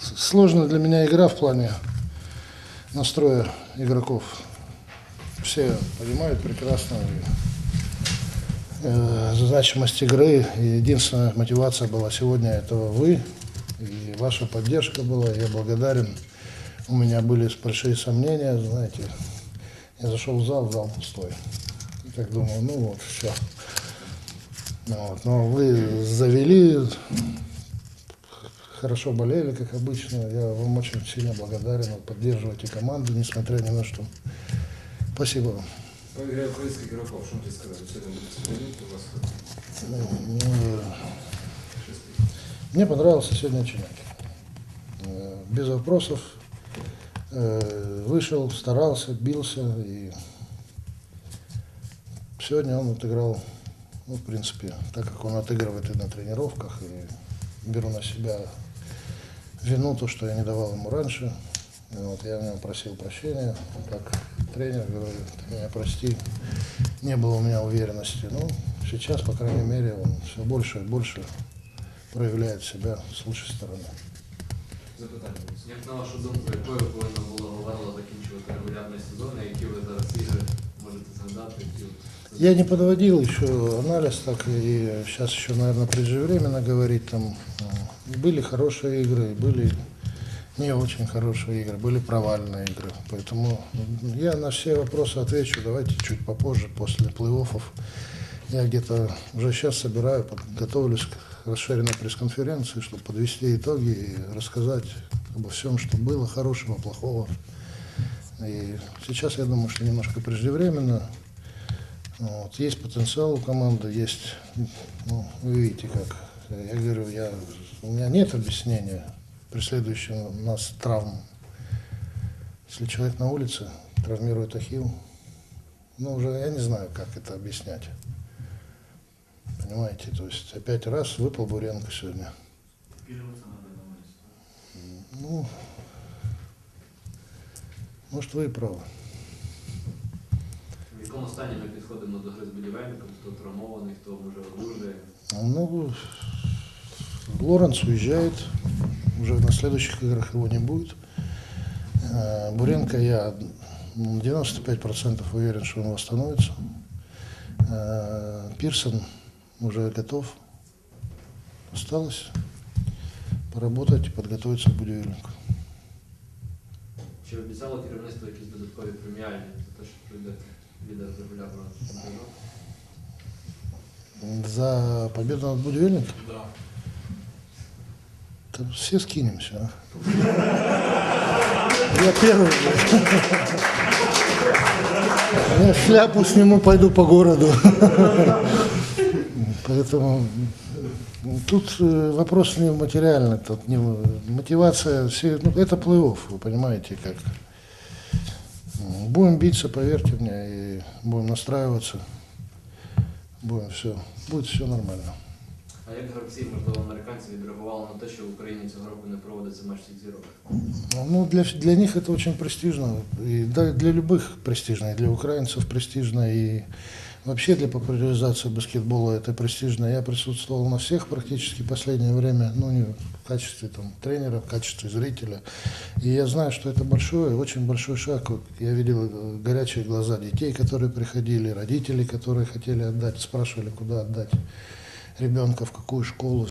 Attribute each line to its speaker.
Speaker 1: Сложная для меня игра в плане настроя игроков. Все понимают прекрасно э, значимость игры. И единственная мотивация была сегодня этого вы и ваша поддержка была. Я благодарен. У меня были большие сомнения, знаете. Я зашел в зал, зал пустой. И так думал, ну вот, все. Вот. Но вы завели, хорошо болели, как обычно. Я вам очень сильно благодарен. Вы поддерживаете команду, несмотря ни на что. Спасибо вам.
Speaker 2: По игре украинских игроков, что можете сказать? Сегодня будет сохранить у вас
Speaker 1: Ну, Мне понравился сегодня Чиняк. Э, Без вопросов. Э, Вышел, старался, бился. И сегодня он отыграл, ну, в принципе, так как он отыгрывает и на тренировках, и беру на себя вину, то, что я не давал ему раньше. И Вот, я у него просил прощения, как тренер говорю, ты меня прости, не было у меня уверенности. Ну, сейчас, по крайней мере, он все больше и больше проявляет себя с лучшей стороны.
Speaker 2: запитання.
Speaker 3: Як на вашу думку, якою повинна була Говерла закінчувати регулярний сезон, і які ви зараз ігри можете згадати? які от-
Speaker 1: Я не подводил еще анализ, так и сейчас еще, наверное, преждевременно говорить. Там э, были хорошие игры, были не очень хорошие игры, были провальные игры. Поэтому я на все вопросы отвечу. Давайте чуть попозже, после плей-оффов. Я где-то уже сейчас собираю, готовлюсь к расширенной пресс-конференции, чтобы подвести итоги и рассказать обо всем, что было хорошего, плохого. И сейчас я думаю, что немножко преждевременно. Вот. Есть потенциал у команды, есть, ну, вы видите как. Я говорю, я, у меня нет объяснения преследующего нас травм. Если человек на улице травмирует ахилл, ну уже я не знаю, как это объяснять. Понимаете, то есть опять раз выпал Буренко сегодня. Ну, может, вы и правы.
Speaker 3: В якому стані ми підходимо до гри з будівельником, хто травмований, хто може одужує?
Speaker 1: Ну, Лоренц уезжает, уже на следующих играх его не будет. Э, Буренко я на 95% уверен, что он восстановится. Э, Пирсон уже готов. Осталось поработать и подготовиться к будильнику.
Speaker 3: Чи обіцяло керівництво якісь додаткові преміальні за те, що прийде лідер регулярного чемпіонату?
Speaker 1: За победу над будильником?
Speaker 3: Да.
Speaker 1: Да все скинемся. а. Я первый. Я шляпу сниму, пойду по городу. Поэтому тут э, вопрос не материальный, тут не мотивация, все, ну, это плей-офф, вы понимаете, как. Будем биться, поверьте мне, и будем настраиваться. Будем все, будет все нормально.
Speaker 3: А як гравці, можливо, американці відреагували на те, що в Україні цього року не проводиться матч всіх зірок?
Speaker 1: Ну, для, для них это очень престижно. И да, для любых престижно, и для украинцев престижно, и вообще для популяризации баскетбола это престижно. Я присутствовал на всех практически в последнее время, ну, не в качестве там, тренера, в качестве зрителя. И я знаю, что это большой, очень большой шаг. Вот Я видел э, горячие глаза детей, которые приходили, родителей, которые хотели отдать, спрашивали, куда отдать ребенка, в какую школу.